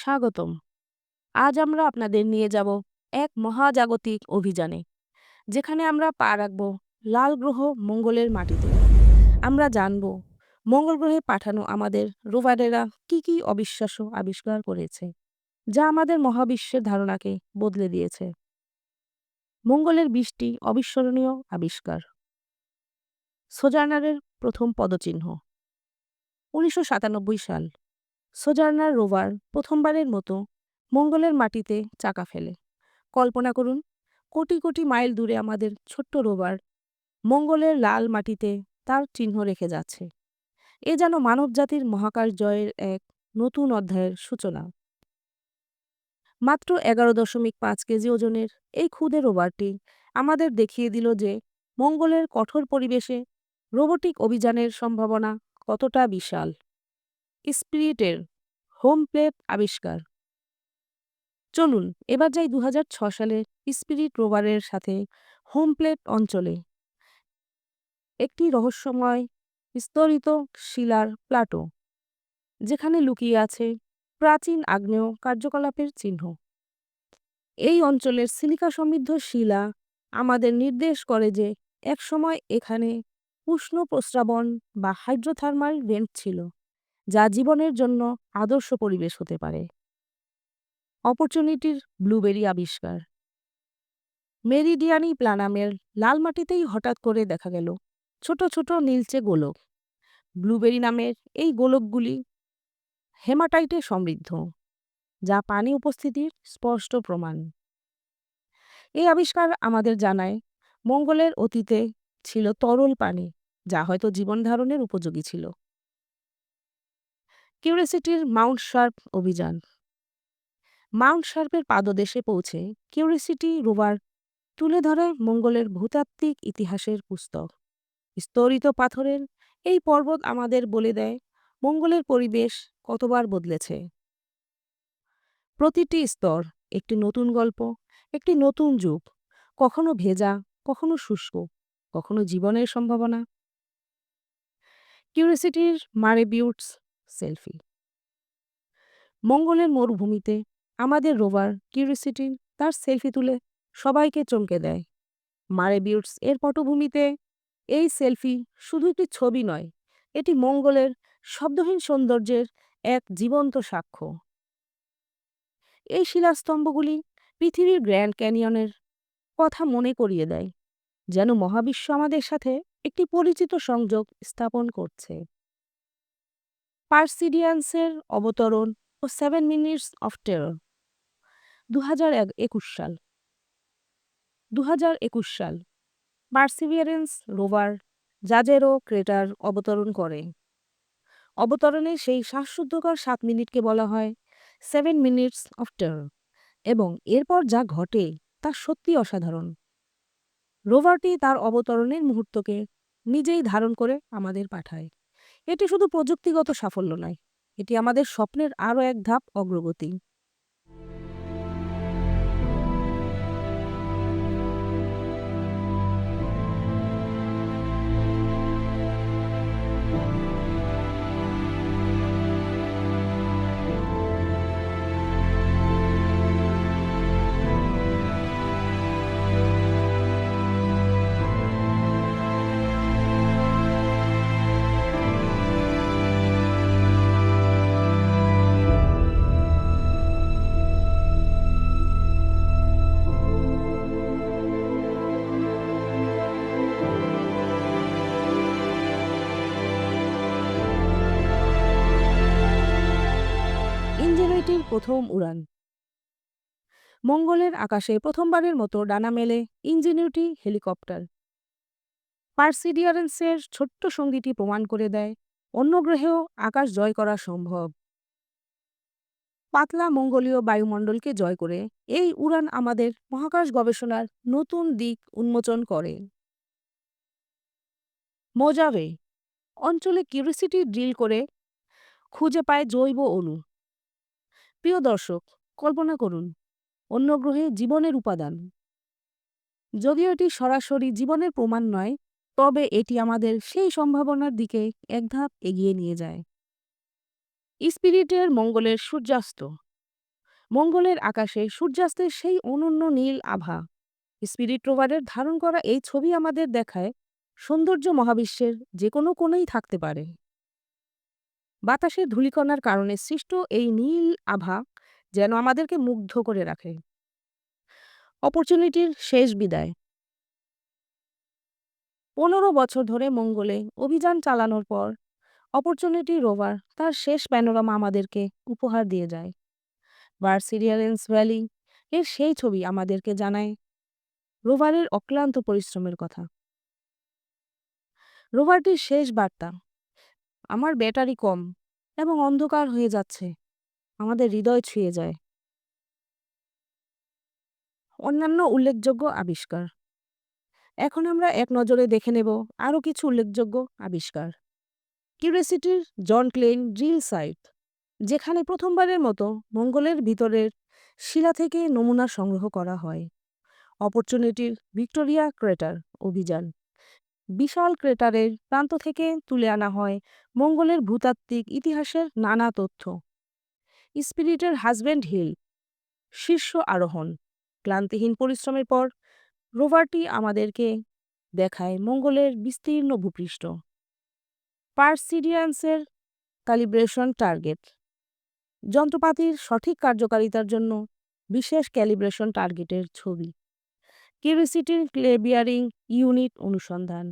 স্বাগতম। আজ আমরা আপনাদের নিয়ে যাব এক মহাজাগতিক অভিযানে, যেখানে আমরা পা রাখব লাল গ্রহ মঙ্গলের মাটিতে। আমরা জানব মঙ্গল গ্রহে পাঠানো আমাদের রোভারেরা কি কি অবিশ্বাস্য আবিষ্কার করেছে, যা আমাদের মহাবিশ্বের ধারণাকে বদলে দিয়েছে। মঙ্গলের বিশটি অবিস্মরণীয় আবিষ্কার। সোজার্নারের প্রথম পদচিহ্ন। উনিশশো সাতানব্বই সাল। সোজার্নার রোভার প্রথমবারের মতো মঙ্গলের মাটিতে চাকা ফেলে। কল্পনা করুন, কোটি কোটি মাইল দূরে আমাদের ছোট্ট রোভার মঙ্গলের লাল মাটিতে তার চিহ্ন রেখে যাচ্ছে। এ যেন মানবজাতির মহাকাশ জয়ের এক নতুন অধ্যায়ের সূচনা। মাত্র এগারো দশমিক পাঁচ কেজি ওজনের এই ক্ষুদে রোভারটি আমাদের দেখিয়ে দিল যে মঙ্গলের কঠোর পরিবেশে রোবোটিক অভিযানের সম্ভাবনা কতটা বিশাল। স্পিরিটের হোম প্লেট আবিষ্কার। চলুন, এবার যাই দু সালে স্পিরিট রোভারের সাথে হোম প্লেট অঞ্চলে। একটি রহস্যময় স্তরিত শিলার প্লাটো, যেখানে লুকিয়ে আছে প্রাচীন আগ্নেয় কার্যকলাপের চিহ্ন। এই অঞ্চলের সিলিকা সমৃদ্ধ শিলা আমাদের নির্দেশ করে যে একসময় এখানে উষ্ণ প্রস্রাবণ বা হাইড্রোথার্মাল ভেন্ট ছিল। যা জীবনের জন্য আদর্শ পরিবেশ হতে পারে। অপরচুনিটির ব্লুবেরি আবিষ্কার। মেরিডিয়ানি প্লানামের লাল মাটিতেই হঠাৎ করে দেখা গেল ছোট ছোট নীলচে গোলক। ব্লুবেরি নামের এই গোলকগুলি হেমাটাইটে সমৃদ্ধ, যা পানি উপস্থিতির স্পষ্ট প্রমাণ। এই আবিষ্কার আমাদের জানায় মঙ্গলের অতীতে ছিল তরল পানি, যা হয়তো জীবন ধারণের উপযোগী ছিল। কিউরিসিটির মাউন্ট শার্প অভিযান। মাউন্ট শার্পের পাদদেশে পৌঁছে কিউরিসিটি রোভার তুলে ধরে মঙ্গলের ভূতাত্ত্বিক ইতিহাসের পুস্তক। স্তরিত পাথরের এই পর্বত আমাদের বলে দেয় মঙ্গলের পরিবেশ কতবার বদলেছে। প্রতিটি স্তর একটি নতুন গল্প, একটি নতুন যুগ, কখনো ভেজা, কখনো শুষ্ক, কখনো জীবনের সম্ভাবনা। কিউরিসিটির মারেবিউটস সেলফি। মঙ্গলের মরুভূমিতে আমাদের রোভার কিউরিসিটি তার সেলফি তুলে সবাইকে চমকে দেয়। মারেবিউটস এর পটভূমিতে এই সেলফি শুধু একটি ছবি নয়, এটি মঙ্গলের শব্দহীন সৌন্দর্যের এক জীবন্ত সাক্ষ্য। এই শিলাস্তম্ভগুলি পৃথিবীর গ্র্যান্ড ক্যানিয়নের কথা মনে করিয়ে দেয়, যেন মহাবিশ্ব আমাদের সাথে একটি পরিচিত সংযোগ স্থাপন করছে। পার্সিডিয়ান্সের অবতরণ ও সেভেন মিনিটস অফ টেরর। দু হাজার একুশ সাল। দু হাজার একুশ সাল। পার্সিভিয়ারেন্স রোভার জাজেরো ক্রেটার অবতরণ করে। অবতরণে সেই শ্বাসরুদ্ধকর সাত মিনিটকে বলা হয় সেভেন মিনিটস অফ টেরর এবং এরপর যা ঘটে তা সত্যি অসাধারণ। রোভারটি তার অবতরণের মুহূর্তকে নিজেই ধারণ করে আমাদের পাঠায়। এটি শুধু প্রযুক্তিগত সাফল্য নয় এটি আমাদের স্বপ্নের আরও এক ধাপ অগ্রগতি। ইঞ্জিনিয়ারিটির প্রথম উড়ান। মঙ্গলের আকাশে প্রথমবারের মতো ডানা মেলে ইঞ্জিনিউটি হেলিকপ্টার। পার্সিডিয়ারেন্সের ছোট্ট সঙ্গীটি প্রমাণ করে দেয়, অন্য গ্রহেও আকাশ জয় করা সম্ভব। পাতলা মঙ্গলীয় বায়ুমণ্ডলকে জয় করে এই উড়ান আমাদের মহাকাশ গবেষণার নতুন দিক উন্মোচন করে। মোজাভে অঞ্চলে কিউরিসিটি ড্রিল করে খুঁজে পায় জৈব অণু। প্রিয় দর্শক, কল্পনা করুন, অন্য গ্রহে জীবনের উপাদান। যদিও এটি সরাসরি জীবনের প্রমাণ নয়, তবে এটি আমাদের সেই সম্ভাবনার দিকে এক ধাপ এগিয়ে নিয়ে যায়। স্পিরিটের মঙ্গলের সূর্যাস্ত। মঙ্গলের আকাশে সূর্যাস্তের সেই অনন্য নীল আভা। স্পিরিট রোভারের ধারণ করা এই ছবি আমাদের দেখায় সৌন্দর্য মহাবিশ্বের যে কোনো কোণেই থাকতে পারে। বাতাসের ধূলিকণার কারণে সৃষ্ট এই নীল আভা যেন আমাদেরকে মুগ্ধ করে রাখে। অপরচুনিটির শেষ বিদায়। পনেরো বছর ধরে মঙ্গলে অভিযান চালানোর পর অপরচুনিটি রোভার তার শেষ প্যানোরামা আমাদেরকে উপহার দিয়ে যায়। ভার্সিরিয়ালেন্স ভ্যালি এর সেই ছবি আমাদেরকে জানায় রোভারের অক্লান্ত পরিশ্রমের কথা। রোভারটির শেষ বার্তা আমার ব্যাটারি কম এবং অন্ধকার হয়ে যাচ্ছে। আমাদের হৃদয় ছুঁয়ে যায়। অন্যান্য উল্লেখযোগ্য আবিষ্কার। এখন আমরা এক নজরে দেখে নেব আরও কিছু উল্লেখযোগ্য আবিষ্কার। কিউরিয়াসিটির জন ক্লেন ড্রিল সাইট, যেখানে প্রথমবারের মতো মঙ্গলের ভিতরের শিলা থেকে নমুনা সংগ্রহ করা হয়। অপরচুনিটির ভিক্টোরিয়া ক্রেটার অভিযান। বিশাল ক্রেটারের প্রান্ত থেকে তুলে আনা হয় মঙ্গলের ভূতাত্ত্বিক ইতিহাসের নানা তথ্য। স্পিরিটের হাজব্যান্ড হিল, শীর্ষ আরোহণ। ক্লান্তিহীন পরিশ্রমের পর রোভারটি আমাদেরকে দেখায় মঙ্গলের বিস্তীর্ণ ভূপৃষ্ঠ। পার্সিডিয়ান্সের ক্যালিব্রেশন টার্গেট। যন্ত্রপাতির সঠিক কার্যকারিতার জন্য বিশেষ ক্যালিব্রেশন টার্গেটের ছবি। কিউরিসিটির ক্লেবিয়ারিং ইউনিট অনুসন্ধান,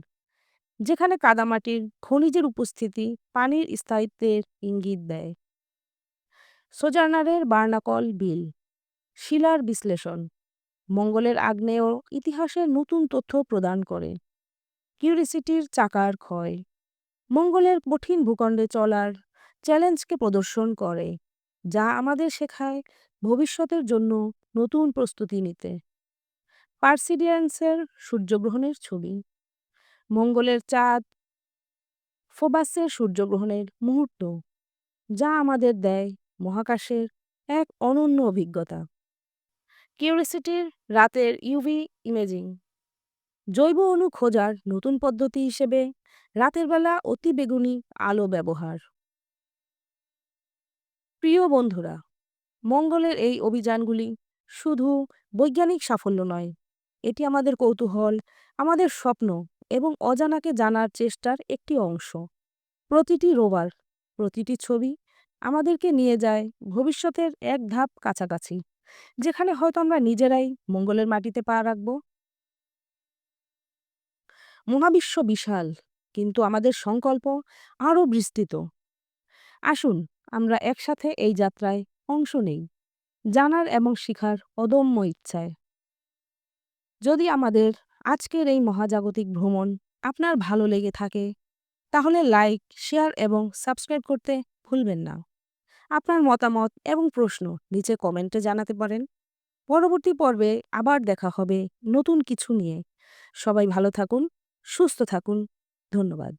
যেখানে কাদামাটির খনিজের উপস্থিতি পানির স্থায়িত্বের ইঙ্গিত দেয়। সোজার্নারের বার্নাকল বিল, শিলার বিশ্লেষণ, মঙ্গলের আগ্নেয় ইতিহাসের নতুন তথ্য প্রদান করে। কিউরিসিটির চাকার ক্ষয়, মঙ্গলের কঠিন ভূখণ্ডে চলার চ্যালেঞ্জকে প্রদর্শন করে, যা আমাদের শেখায় ভবিষ্যতের জন্য নতুন প্রস্তুতি নিতে। পার্সিডিয়ান্সের সূর্যগ্রহণের ছবি, মঙ্গলের চাঁদ, ফোবাসের সূর্যগ্রহণের মুহূর্ত, যা আমাদের দেয় মহাকাশের এক অনন্য অভিজ্ঞতা। কিউরিসিটির রাতের ইউভি ইমেজিং, জৈব অণু খোঁজার নতুন পদ্ধতি হিসেবে রাতের বেলা অতি বেগুনি আলো ব্যবহার। প্রিয় বন্ধুরা, মঙ্গলের এই অভিযানগুলি শুধু বৈজ্ঞানিক সাফল্য নয় এটি আমাদের কৌতূহল, আমাদের স্বপ্ন এবং অজানাকে জানার চেষ্টার একটি অংশ। প্রতিটি রোবার, প্রতিটি ছবি আমাদেরকে নিয়ে যায় ভবিষ্যতের এক ধাপ কাছাকাছি, যেখানে হয়তো আমরা নিজেরাই মঙ্গলের মাটিতে পা রাখব। মহাবিশ্ব বিশাল, কিন্তু আমাদের সংকল্প আরও বিস্তৃত। আসুন, আমরা একসাথে এই যাত্রায় অংশ নেই, জানার এবং শিখার অদম্য ইচ্ছায়। যদি আমাদের আজকের এই মহাজাগতিক ভ্রমণ আপনার ভালো লেগে থাকে, তাহলে লাইক শেয়ার এবং সাবস্ক্রাইব করতে ভুলবেন না। আপনার মতামত এবং প্রশ্ন নিচে কমেন্টে জানাতে পারেন। পরবর্তী পর্বে আবার দেখা হবে নতুন কিছু নিয়ে। সবাই ভালো থাকুন, সুস্থ থাকুন। ধন্যবাদ।